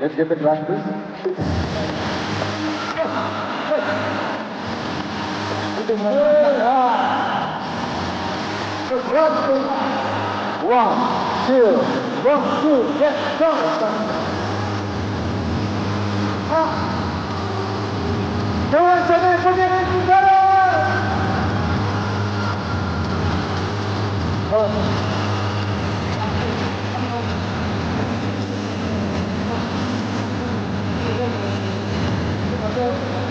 Let's get it back, please. One, two, one, two, get go! Ah. Come on, Sonny, forget it.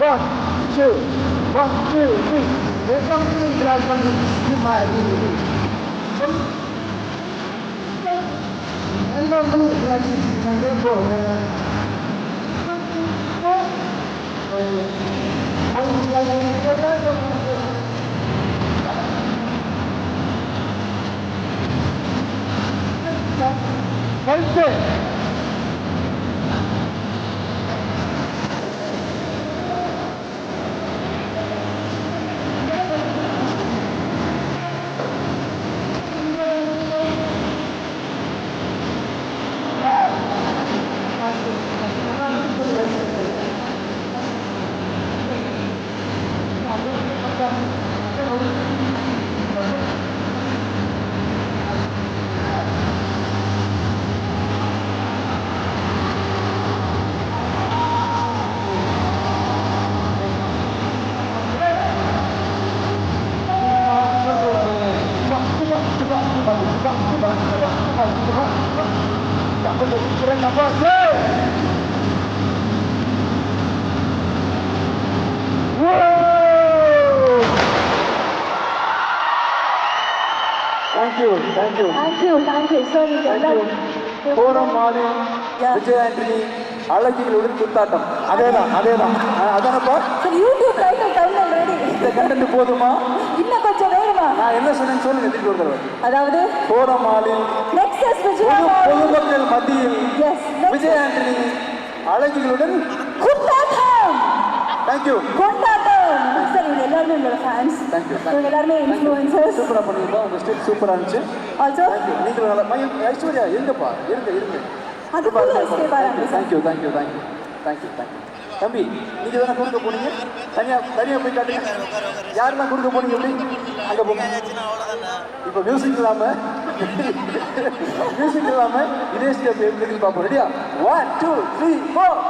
One, two, one, two, three. There's something that I'm going to my ability. I don't know if I can remember. I don't know if I can remember. That's it. Thank you thank you sir இது எல்லாம் கோரம் மாலி. Yeah. Vijay Antony அழகிகளுடன் குத்தாட்டம் அதேதான் அதேதான். அஹ் அதானப்பா sir YouTube title download ready இந்த content போதுமா? இன்னும் கொஞ்சம் வேணுமா? நான் என்ன சொன்னேன்னு சொல்லுங்க திருப்பி ஒரு தடவை. அதாவது கோரம் மாலி. நெக்ஸஸ் விஜயா பொது பொதுமக்கள் மத்தியில் விஜய் ஆண்டனி அழகிகளுடன் குண்டாட்டம். தேங்க்யூ கொண்டாட்டம். சார் இவங்க எல்லாருமே உங்களோட ஃபேன்ஸ். இவங்க எல்லாருமே இன்ஃப்ளூயன்சர்ஸ் சூப்பரா பண்ணிருந்தோம் உங்க ஸ்டெப் சூப்பரா இருந்துச்சு. ஆல்சோ நீங்களும் நல்லா மையம் ஐஸ்வர்யா எங்கப்பா இருங்க இருங்க. Sir. Thank you thank you thank you thank you thank you தம்பி நீங்க தானே கொடுக்க போனீங்க? தனியா தனியா போய் காட்டுங்க. யாரெல்லாம் கொடுக்க போனீங்க எப்படி அங்க போங்க. இப்போ மியூசிக் இல்லாம மியூசிக் இல்லாம இதே ஸ்டெப் எப்படி பார்ப்போம். ரெடியா one two three four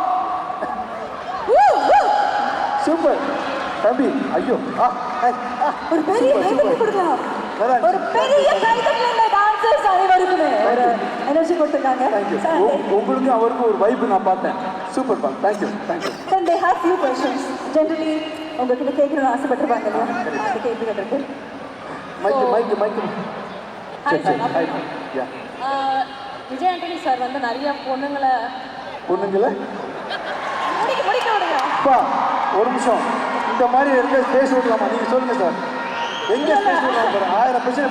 super தம்பி ஐயோ ஒரு பெரிய super. கொடுக்கலாம். ஒரு. பெரிய கைதட்டல் இந்த டான்சர்ஸ் அனைவருக்குமே. ஒரு எனர்ஜி கொடுத்துருக்காங்க. உங்களுக்கும் அவருக்கும் ஒரு வைப்பு நான் பார்த்தேன். சூப்பர் பா thank you thank you Then they have few questions. Generally, உங்ககிட்ட கேட்கணும்னு ஆசைப்பட்டிருப்பாங்க இல்லையா? அந்த கேள்விகள் இருக்கு மைக்கு மைக்கு மைக்கு Hi, சரி. Hi ya Vijay Antony sir வந்து நிறைய பொண்ணுங்களை பொண்ணுங்கள? முடிக்க முடிக்க விடுங்க. ஒரு நிமிஷம். இந்த மாதிரி இருக்க ஸ்பேஸ் விடலாமா நீங்க சொல்லுங்க சார். எங்க ஸ்பேஸ் விடலாம் ஆயிரம் பிரச்சனை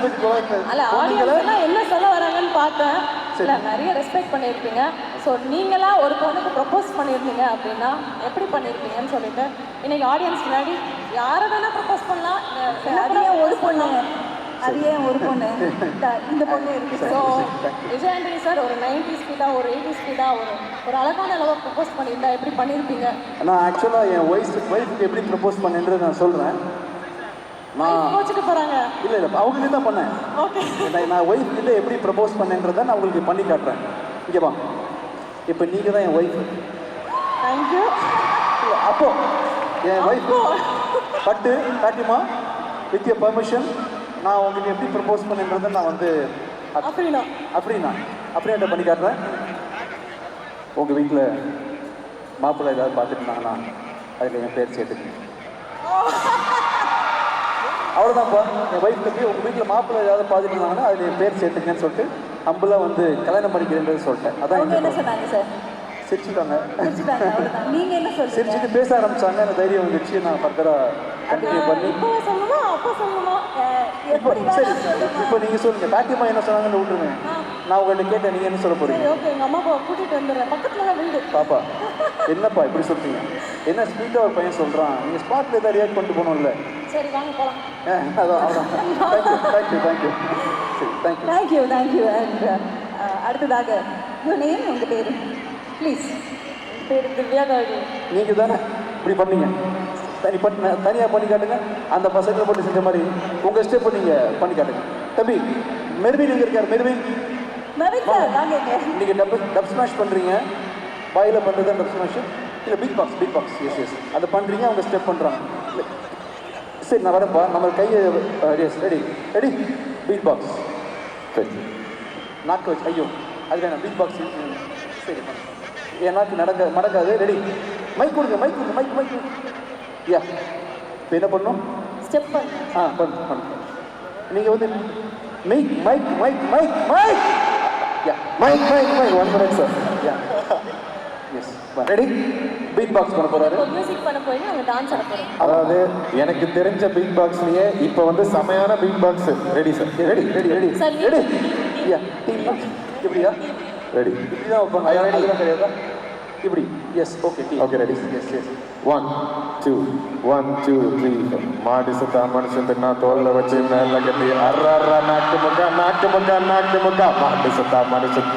எல்லாம் என்ன சொல்ல வராங்கன்னு பார்த்தேன். இல்ல நிறைய ரெஸ்பெக்ட் பண்ணியிருப்பீங்க. ஸோ நீங்களா ஒரு பொண்ணுக்கு ப்ரப்போஸ் பண்ணியிருந்தீங்க அப்படின்னா எப்படி பண்ணியிருப்பீங்கன்னு சொல்லிட்டு இன்னைக்கு ஆடியன்ஸ் முன்னாடி யாரை வேணா ப்ரப்போஸ் பண்ணலாம். ஒரு பொண்ணு அது ஏன் ஒரு பொண்ணு? இந்த- பொண்ணு இருக்கு. So sir Vijay Antony sir ஒரு நைன்டி ஸ்பீடா ஒரு எயிட்டி ஸ்பீடா ஒரு ஒரு அழகான அளவை ப்ரப்போஸ் பண்ணியிருந்தா எப்படி பண்ணியிருப்பீங்க? நான் ஆக்சுவலாக என் ஒய்ஃப் ஒய்ஃபுக்கு எப்படி ப்ரப்போஸ் பண்ணேன்றது நான் சொல்கிறேன் நான் கோச்சுட்டு போறாங்க. இல்லை இல்லை அவங்க தான் பண்ணேன். ஓகே நான் ஒய்ஃப் கிட்ட எப்படி ப்ரப்போஸ் பண்ணேன்றதை நான் உங்களுக்கு பண்ணி காட்டுறேன். இங்கே வா. இப்போ நீங்கள் தான் என் ஒய்ஃப் தேங்க்யூ அப்போ என் ஒய்ஃப் பட்டு காட்டிமா வித் யர் பர்மிஷன் நான் உங்களுக்கு எப்படி ப்ரப்போஸ் பண்ணேன்றதை நான் வந்து அப்- அப்படின்னா. அப்படின்னா. அப்படியே பண்ணி காட்டுறேன். உங்கள் வீட்டில் மாப்பிள்ளை ஏதாவது பார்த்துருந்தாங்கன்னா அதில் என் பேர் சேர்த்துக்கங்க. அவ்வளோதான்ப்பா என் ஒய்ஃப் போய் உங்கள் வீட்டில் மாப்பிள்ளை ஏதாவது பார்த்துட்டு இருந்தாங்கன்னா அதில் என் பேர் சேர்த்துக்கங்கன்னு சொல்லிட்டு அம்புலாம் வந்து கல்யாணம் பண்ணிக்கிறேன்றது சொல்லிட்டேன். அதான் என்ன சொன்னாங்க சார் சிரிச்சுட்டாங்க. சிரிச்சுட்டு பேச ஆரம்பிச்சாங்க. எனக்கு தைரியம் வந்துச்சு. நான் ஃபர்தராக கண்டினியூ பண்ணி இப்போ சொல்லணுமா அப்போ சொல்லணுமா அஹ், இப்போ சரி. இப்போ நீங்கள் சொல்லுங்கள் பாட்டியம்மா என்ன சொன்னாங்கன்னு விட்டுருங்க. நான் உங்கள்கிட்ட கேட்டேன் நீங்கள் என்ன சொல்ல போகிறீங்க ஓகே எங்கள் அம்மா கூட்டிகிட்டு வந்துடுறேன். பக்கத்தில் தான் வீடு பாப்பா என்னப்பா இப்படி சொல்றீங்க? என்ன ஸ்பீட்டாக ஒரு பையன் சொல்கிறான் நீங்கள் ஸ்பாட்டில் ஏதாவது ரியாக்ட் பண்ணிட்டு போகணும்ல. சரி வாங்க போகலாம் அதான் அதான். Thank you thank you thank you சரி thank you thank you thank you and அடுத்ததாக யுவர் நேம் உங்க பேரு? ப்ளீஸ் பேர் திவ்யா நீங்கள் தானே இப்படி பண்ணீங்க. தனி பண்ண தனியாக பண்ணி காட்டுங்க. அந்த பசங்களை போட்டு செஞ்ச மாதிரி உங்கள் ஸ்டெப் நீங்கள் பண்ணி காட்டுங்க. தம்பி மெர்வின் எங்கே இருக்கார்? மெர்வின்? இங்க. நீங்கள் டப் டப் ஸ்மாஷ் பண்ணுறீங்க வாயில் பண்ணுறது டப் ஸ்மாஷ்? இல்லை beatbox beatbox yes yes அதை பண்ணுறீங்க அவங்க ஸ்டெப் பண்ணுறாங்க சரி நான் வரேன்ப்பா. நம்ம கையை yes ready ready beat box சரி நாக்கு வச்சு ஐயோ. அது வேணாம் பீட் பாக்ஸ் சரி. என் நாக்கு நடக்க நடக்காது ரெடி மைக் கொடுங்க மைக் கொடுங்க மைக் மைக் யா இப்போ என்ன பண்ணணும்? ஸ்டெப் ஆ பண்ணு பண்ணு. நீங்கள் வந்து mic mic mic mic mic yeah mic mic mic one minute sir yeah yes ready beatbox பண்ண இப்போ மியூசிக் பண்ண டான்ஸ் ஆட போகிறோம் அதாவது எனக்கு தெரிஞ்ச பீட் பாக்ஸ்லயே இப்போ வந்து செமையான beatbox ready sir ready ready ready ready yeah team இப்படியா ரெடி இப்படி தான் வைப்பாங்க? அதெல்லாம் கிடையாதா? இப்படி. Yes okay Okay, ready? Yes yes one two one two three மாடி சுத்தா மனுஷன் தின்னா தோல்ல வச்சு மேல கட்டி அர்ற அர்ற நாக்கு முக்கா நாட்டு முக்கா நாட்டு முக்கா மாடி சுத்தா மனுஷன்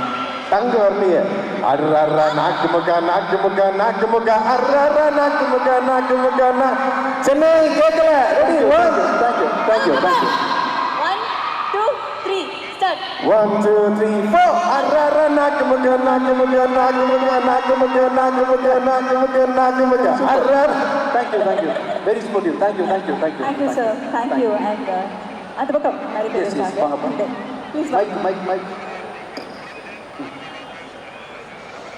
தங்க வரலையே அர்ற அர்ற நாக்கு முக்கா நாட்டு முக்கா நாட்டு முக்கா அர்ற அர்ற நாக்கு முக்கா நாட்டு முக்கா சென்னை கேட்கல ready thank you thank you thank you One, two, three, four. Arara nakamuga, nakamuga, nakamuga, nakamuga, nakamuga, nakamuga, nakamuga. Arara. Thank you, thank you. Very smoothly. Thank you, thank you, thank you. Thank you, sir. Thank you. And uh, at the bottom, yes, yes, Mike, Mike, Mike.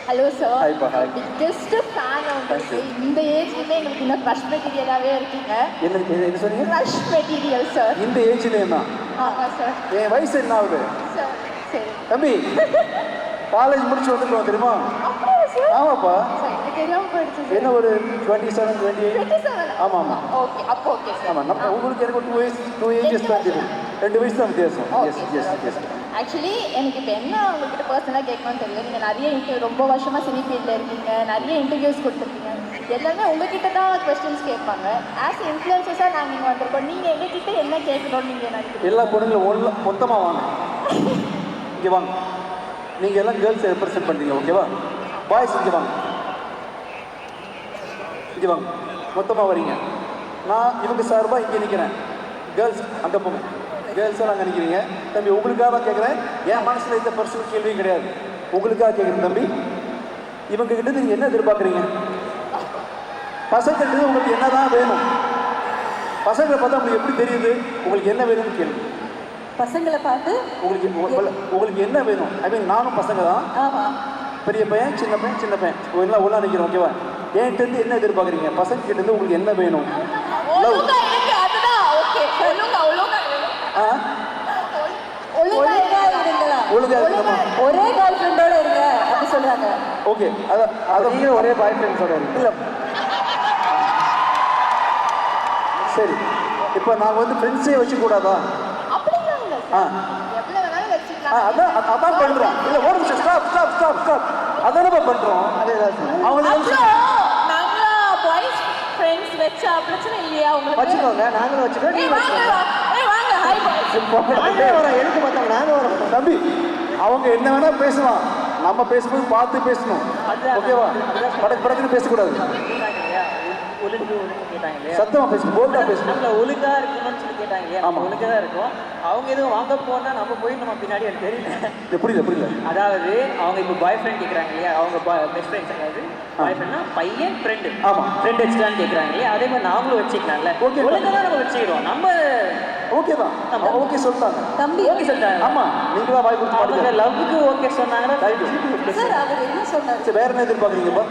Hello sir. Biggest fan உங்களுக்கு இந்த ஏஜ்லயுமே எங்களுக்கு இன்னும் crush மெட்டீரியலாகவே இருக்கீங்க. என்ன சொன்னீங்க? Crush material sir இந்த ஏஜ்ல என்ன ஆமாம் சார் என் வயசு என்ன ஆகுது? சார். தம்பி காலேஜ் முடிச்சு வந்துருக்கோம் தெரியுமா? ஆமாப்பா. என்ன ஒரு twenty seven twenty eight twenty seven ஆமா, ஆமா. ஓகே அப்போ ஓகே ஆமாம் நம்ம உங்களுக்கு எனக்கு டூ ஏஜ் டூ ஏஜஸ் தான் தெரியும். ரெண்டு வயசு தான் வித்தியாசம். எஸ் எஸ் எஸ் ஆக்சுவலி எனக்கு இப்போ என்ன உங்ககிட்ட பர்சனலாக கேட்கணும்னு தெரியல. நீங்கள் நிறைய இன்டர்வியூ ரொம்ப வருஷமாக சினி ஃபீல்டில் இருக்கீங்க. நிறைய இன்டர்வியூஸ் கொடுத்துருக்கீங்க. எல்லாமே உங்ககிட்ட தான் கொஸ்டின்ஸ் கேட்பாங்க. ஆஸ் இன்ஃப்ளூயன்சஸாக நாங்கள் இங்கே வந்திருக்கோம். நீங்கள் எங்ககிட்ட என்ன கேட்கணும்னு நீங்கள் நினைக்கிறீங்க? எல்லா பொண்ணுங்களும் ஒன்று மொத்தமாக வாங்க. இங்கே வாங்க. நீங்கள் எல்லாம் கேர்ள்ஸை ரெப்ரசென்ட் பண்ணுறீங்க ஓகேவா பாய்ஸ் இங்கே வாங்க. இங்கே வாங்க. மொத்தமாக வரீங்க நான் இவங்க சார்பாக இங்கே நிற்கிறேன் கேர்ள்ஸ் அங்கே போங்க கேர்ள்ஸாக அங்கே நிற்கிறீங்க தம்பி உங்களுக்காக கேட்குறேன் என் மனசில் எந்த பர்சனல் கேள்வியும் கிடையாது. உங்களுக்காக கேட்குறேன் தம்பி. இவங்க கிட்ட நீங்கள் என்ன எதிர்பார்க்குறீங்க? பசங்கள்கிட்ட உங்களுக்கு என்ன தான் வேணும்? பசங்களை பார்த்தா உங்களுக்கு எப்படி தெரியுது? உங்களுக்கு என்ன வேணும்னு கேள்வி பசங்களை பார்த்து உங்களுக்கு உங்க- உங்களுக்கு என்ன வேணும்? ஐ மீன் நானும் பசங்க தான். பெரிய பையன் சின்ன பையன் சின்ன பையன். எல்லாம் ஒன்றா நிற்கிறோம் ஓகேவா என்கிட்ட இருந்து என்ன எதிர்பார்க்குறீங்க? பசங்க கிட்ட இருந்து உங்களுக்கு என்ன வேணும்? ஒழுங்கா இருக்கு அதுதான் ஓகே ஒழுங்கா ஒழுங்கா ஆ ஒழுங்கா ஒழுங்கா இருக்கு. இருங்களா ஒழுங்கா இருக்கணுமா? ஒரே கேர்ள் ஃப்ரெண்டோட இருங்க அப்படி சொல்றாங்க. ஓகே அதான் அதை நீங்கள் ஒரே பாய் ஃப்ரெண்ட்ஸோட இல்லை. சரி இப்போ நாங்கள் வந்து ஃப்ரெண்ட்ஸே அப்படிலாம் இல்லை ஆ. வேணாலும் வச்சுக்கலாம். அதான் அதான் பண்ணுறோம் இல்லை ஒரு நிமிஷம் ஸ்டாப் ஸ்டாப் ஸ்டாப் ஸ்டாப் அதானப்பா பண்ணுறோம் அதே தான் அவங்க நாங்களா பாய்ஸ் ஃப்ரெண்ட்ஸ் வச்சா பிரச்சனை இல்லையா உங்களுக்கு? வச்சுக்கோங்க நாங்களும் வச்சுக்கோங்க ஏய் வாங்க வரேன் எனக்கு பார்த்தாங்க நானே வரேன் தம்பி அவங்க என்ன வேணா பேசலாம். நம்ம பேசும்போது பார்த்து பேசணும். ஓகேவா? படக்கு படக்குன்னு பேசக்கூடாது. ஒழுங்கு ஒழுங்கு கேட்டாங்க இல்லையா? சத்தமா பேசுங்க போல்டா பேசுங்க. நம்மள ஒழுங்கா இருக்கணும்னு சொல்லி கேட்டாங்க இல்லையா. நம்ம தான் இருக்கும். அவங்க எதுவும் வாங்க போனா நம்ம போய் நம்ம பின்னாடி அது தெரியல. புரியல புரியல. அதாவது அவங்க இப்போ பாய் ஃப்ரெண்ட் கேட்குறாங்க இல்லையா? அவங்க பெஸ்ட் ஃப்ரெண்ட்ஸ் அதாவது பாய் ஃப்ரெண்ட்னா பையன் ஃப்ரெண்டு ஆமா. ஃப்ரெண்ட் வச்சுக்கலான்னு கேட்குறாங்க இல்லையா? அதே மாதிரி நாமளும் வச்சுக்கலாம்ல. Okay. ஒழுங்கா தான் நம்ம வச்சுக்கிறோம் நம்ம ஓகே தான். ஓகே சொல்லிட்டாங்க. தம்பி ஓகே சொல்லிட்டாங்க. ஆமா. நீங்களா வாய் கொடுத்து பாடுங்க லவ்வுக்கு ஓகே சொன்னாங்கன்னா சார் அவர் என்ன சொன்னார்? வேற என்ன எதிர்பார்க்குறீங்கப்பா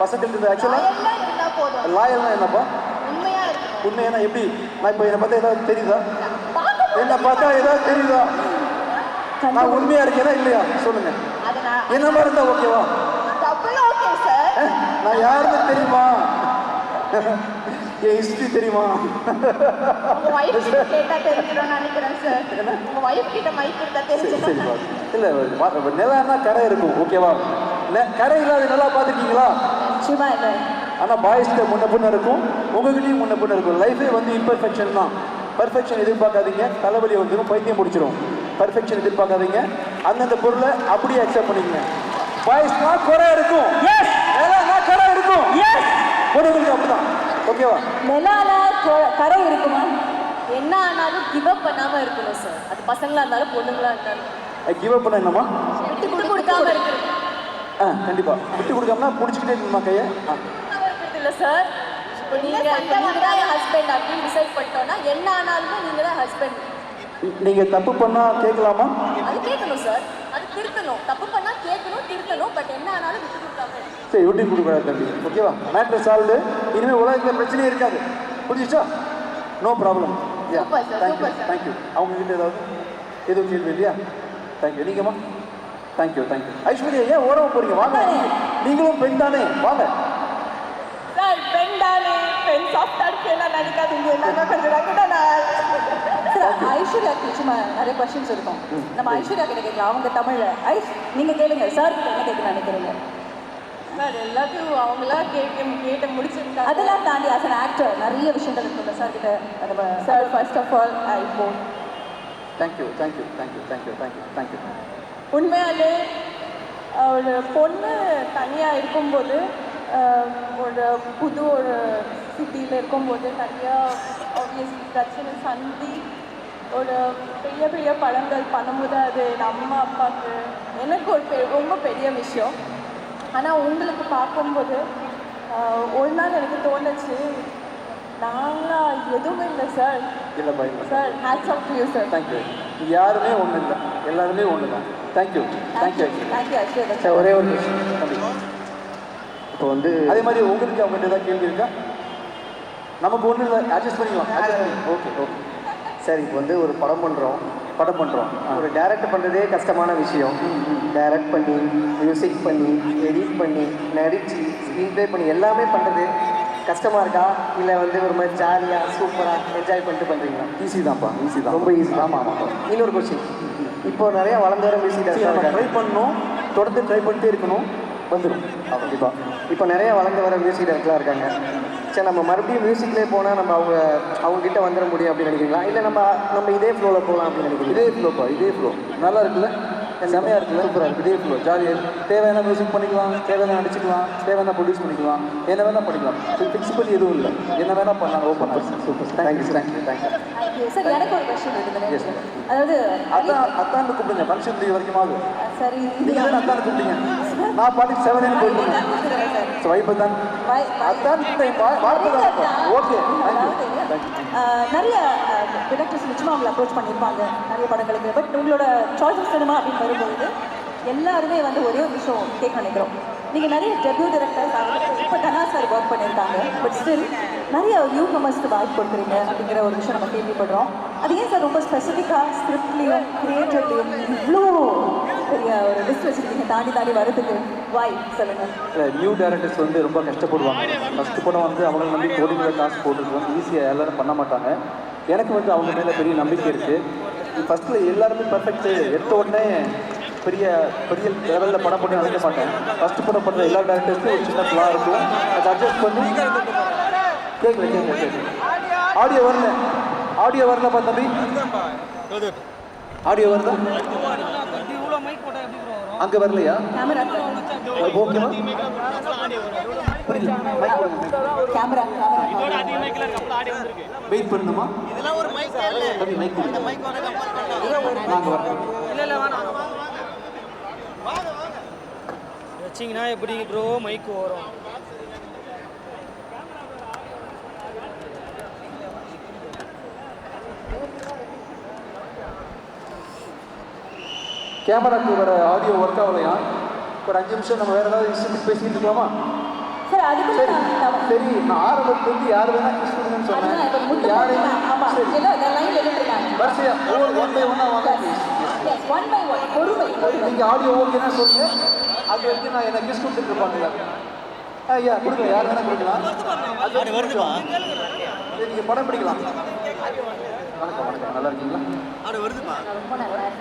பசங்க ஆக்சுவலாக இருந்தா போதும். லாயல்னா என்னப்பா? உண்மையா இருக்கணும் உண்மையான எப்படி? நான் இப்போ என்னை பார்த்தா ஏதாவது தெரியுதா? என்னை பார்த்தா ஏதாவது தெரியுதா? நான் உண்மையா இருக்கேனா இல்லையா? சொல்லுங்க. என்ன மாதிரி இருந்தா ஓகேவா? நான் யாருன்னு தெரியுமா? என் ஹிஸ்டரி தெரியுமா? இல்லை நிலம்னா கரை இருக்கும் ஓகேவா? கரை இல்லாத நல்லா பார்த்துருக்கீங்களா? நிச்சயமா இல்லை. ஆனால் பாய்ஸ்க்கு முன்ன பின்ன இருக்கும். உங்ககிட்டயும் முன்ன பின்ன இருக்கும். லைஃபே வந்து இம்பர்ஃபெக்ஷன் தான். பர்ஃபெக்ஷன் எதிர்பார்க்காதீங்க. தலைவலி வந்துடும் பைத்தியம் முடிச்சிடும் பர்ஃபெக்ஷன் எதிர்பார்க்காதீங்க. அந்தந்த பொருளை அப்படியே அக்செப்ட் பண்ணிக்கங்க. பாய்ஸ்னா குறை இருக்கும். கரை இருக்கும். பொண்ணுங்களுக்கு அப்படிதான். ஓகேவா நிலால கொ- கரை இருக்குமா? என்ன ஆனாலும் கிவ் அப் பண்ணாம இருக்கணும் சார் அது பசங்களா இருந்தாலும் பொண்ணுங்களா இருந்தாலும். கிவ் அப் பண்ண என்னம்மா? விட்டு கொடுக்காம இருக்கிறது ஆ கண்டிப்பா. விட்டு கொடுக்காம பிடிச்சிக்கிட்டே இருக்கணுமா கையை? ஆ. இல்ல சார் இப்போ நீங்க இப்போ நீங்க தான் என் ஹஸ்பண்ட் அப்படின்னு டிசைட் பண்ணிட்டோம்னா என்ன ஆனாலுமே நீங்க தான் ஹஸ்பண்ட் நீங்க தப்பு பண்ணா கேட்கலாமா? அது கேட்கணும் சார் அது திருத்தணும். தப்பு பண்ணா கேட்கணும் திருத்தணும். பட் என்ன ஆனாலும் விட்டு கொடுக்காம. சரி விட்டு கொடுக்கூடாது தம்பி. ஓகேவா மேட்ரு சால்வ்டு இனிமேல் உலகத்தில் பிரச்சனையே இருக்காது. புரிஞ்சுச்சா? No problem yeah. Thank you. Thank you அவங்க கிட்ட ஏதாவது எதுவும் கேள்வி இல்லையா? Thank you நீங்கம்மா? Thank you thank you Aishwarya ஏன் ஓரமா போறீங்க? வாங்க நீங்களும் பெண் தானே? வாங்க. சார் பெண் தானே பெண் சாஃப்டா இருக்கேன் நினைக்காதீங்க நாங்கள் கொஞ்சம் ரகடா சார் ஐஸ்வர்யாக்கு நிச்சயமா நிறைய கொஸ்டின்ஸ் இருக்கும். நம்ம ஐஸ்வர்யா கிட்ட கேட்கலாம் அவங்க தமிழ்ல. ஐஸ் நீங்க கேளுங்க சார் கிட்ட என்ன கேட்க நினைக்கிறீங்க? சார் எல்லாத்தையும் அவங்களா கேட்க கேட்டு முடிச்சிருக்காங்க. அதெல்லாம் தாண்டி as an ஆக்டர் நிறைய விஷயங்கள் இருக்குல்ல சார் கிட்ட. நம்ம sir first of all I bow thank you thank you thank you thank you thank you thank you உண்மையாலே ஒரு பொண்ணு தனியாக இருக்கும்போது ஒரு புது ஒரு சிட்டியில் இருக்கும்போது நிறையா ஆப்வியஸ்லி பிரச்சனை சந்தி ஒரு பெரிய பெரிய படங்கள் பண்ணும்போது அது என் அம்மா அப்பாவுக்கு எனக்கு ஒரு பெ ரொம்ப பெரிய விஷயம் ஆனால் உங்களுக்கு பார்க்கும்போது ஒரு நாள் எனக்கு தோணுச்சு நாங்களா எதுவுமே இல்லை சார் இல்லை பயம் sir hats off you sir thank you யாருமே ஒன்றும் இல்லை எல்லாருமே ஒன்று தான் தேங்க்யூ தேங்க்யூ தேங்க்யூ ஒரே ஒரு விஷயம் இப்போ வந்து அதே மாதிரி உங்களுக்கு அவங்ககிட்ட ஏதாவது கேள்வி இருக்கா? நமக்கு இல்லை அட்ஜஸ்ட் பண்ணிக்கலாம். ஓகே ஓகே சார் இப்போ வந்து ஒரு படம் பண்ணுறோம் படம் பண்ணுறோம் ஒரு டைரக்ட் பண்ணுறதே கஷ்டமான விஷயம். டைரக்ட் பண்ணி மியூசிக் பண்ணி எடிட் பண்ணி நடிச்சு ஸ்க்ரீன் ப்ளே பண்ணி எல்லாமே பண்ணுறது கஷ்டமாக இருக்கா? இல்லை வந்து ஒரு மாதிரி ஜாலியாக சூப்பராக என்ஜாய் பண்ணிட்டு பண்ணுறீங்களா ஈஸி தான்ப்பா ஈஸி தான். ரொம்ப ஈஸி ஆமாம் ஆமாம் இன்னொரு கொஸ்டின் இப்போ நிறைய வளர்ந்து வர மியூசிக் ட்ரை பண்ணணும் தொடர்ந்து ட்ரை பண்ணிட்டே இருக்கணும். வந்துடும் கண்டிப்பாக இப்போ நிறைய வளர்ந்து வர மியூசிக் டைரக்டர்லாம் இருக்காங்க. சரி நம்ம மறுபடியும் மியூசிக்லேயே போனால் நம்ம அவங்க அவங்க கிட்ட வந்துட முடியும் அப்படின்னு நினைக்கிறீங்களா? இல்லை நம்ம நம்ம இதே ஃப்ளோவில் போகலாம் அப்படின்னு நினைக்கிறீங்களா? இதே ஃப்ளோப்பா இதே ஃப்ளோ நல்லா இருக்குல்ல? செமையாக இருக்குல்ல? சூப்பராக இருக்கு. இதே ஃப்ளோ ஜாலியாக தேவையான மியூசிக் பண்ணிக்கலாம் தேவையான நடிச்சுக்கலாம் தேவையான ப்ரொடியூஸ் பண்ணிக்கலாம் என்ன வேணால் பண்ணிக்கலாம். ஃபிக்ஸ் பண்ணி எதுவும் இல்லை. என்ன வேணால் பண்ணலாம் open super thank you thank you thank you thank you sir எனக்கு ஒரு கொஸ்டின் இருக்குது Yes, ma'am. அதாவது அதான் அத்தான் கூப்பிடுங்க. ஃபங்க்ஷன் லீவ் வரைக்கும் ஆகும் சரி. நீங்கள் தானே அத்தான் கூப்பிட்டீங்க நான் பாட்டுக்கு செவன் போயிட்டு ஸோ வைப்பு தான். அத்தான் வார்த்தை தான் ஓகே நிறைய டிரெக்டர்ஸ் நிச்சயமாக உங்களை அப்ரோச் பண்ணியிருப்பாங்க. நிறைய படங்களுக்கு. பட் உங்களோட சாய்ஸ் ஆஃப் சினிமா அப்படின்னு வரும்போது எல்லாருமே வந்து ஒரே ஒரு விஷயம் கேட்க நினைக்கிறோம். நீங்கள் நிறைய டெபியூ டிரெக்டர்ஸ் இப்போ தனா சார் ஒர்க் பண்ணியிருக்காங்க. பட் ஸ்டில் நிறைய நியூ கமர்ஸ்க்கு வாய்ப்பு கொடுக்குறீங்க அப்படிங்கிற ஒரு விஷயம் நம்ம கேள்விப்படுறோம். அது ஏன் சார் ரொம்ப ஸ்பெசிஃபிக்காக ஸ்கிரிப்ட்லேயும் கிரியேட்டர்லேயும் இவ்வளோ பெரிய ஒரு லிஸ்ட் வச்சுருக்கீங்க. தாண்டி தாண்டி வரதுக்கு வாய் சொல்லுங்கள் நியூ டேரக்டர்ஸ் வந்து ரொம்ப கஷ்டப்படுவாங்க. ஃபஸ்ட்டு படம் வந்து அவங்க நம்பி கோடிகளை காசு போட்டுருவாங்க ஈஸியாக எல்லாரும் பண்ண மாட்டாங்க. எனக்கு வந்து அவங்க மேலே பெரிய நம்பிக்கை இருக்குது ஃபஸ்ட்டில் எல்லாருமே பர்ஃபெக்ட் எடுத்த உடனே பெரிய பெரிய லெவலில் படம் பண்ணி நினைக்க மாட்டேன். ஃபஸ்ட்டு படம் பண்ணுற எல்லா டேரக்டர்ஸ்க்கும் ஒரு சின்ன ஃப்ளா இருக்கும். அதை அட்ஜஸ்ட் பண்ணி கேட்கல கேட்கல கேட்கல ஆடியோ வரல. ஆடியோ வரலப்பா தம்பி ஆடியோ வருதா? அங்கே வரலையா? கேமரா ஓகேவா கேமரா கேமரா வெயிட் பண்ணணுமா? தம்பி மைக் கொடுங்க. நாங்கள் வரோம் வச்சிங்கன்னா எப்படி ப்ரோ மைக்கு வரும். கேமராக்கு வர ஆடியோ ஒர்க் ஆகலையா? ஒரு அஞ்சு நிமிஷம் நம்ம வேற ஏதாவது விஷயம் பேசிட்டு இருக்கலாமா? சார். அதுக்கு சரி நான் ஆரம்பத்துல இருந்து யார் வேணா இப்போ சொன்னேன் யாரையும் வரிசையா. ஒவ்வொரு ஒன் பை ஒன்னா வாங்க please. Yes one by one பொறுமை பொறுமை. நீங்க ஆடியோ ஓகேனா சொல்லுங்க. அது வரைக்கும் நான் என்ன கிஸ் கொடுத்துட்டு இருப்பாங்களா ஐயா கொடுங்க. யார் வேணா கொடுக்கலாம். அது வருதுமா? நீங்க படம் பிடிக்கலாம். வணக்கம் வணக்கம். நல்லா இருக்கீங்களா? ரொம்ப நல்லா இருக்கு.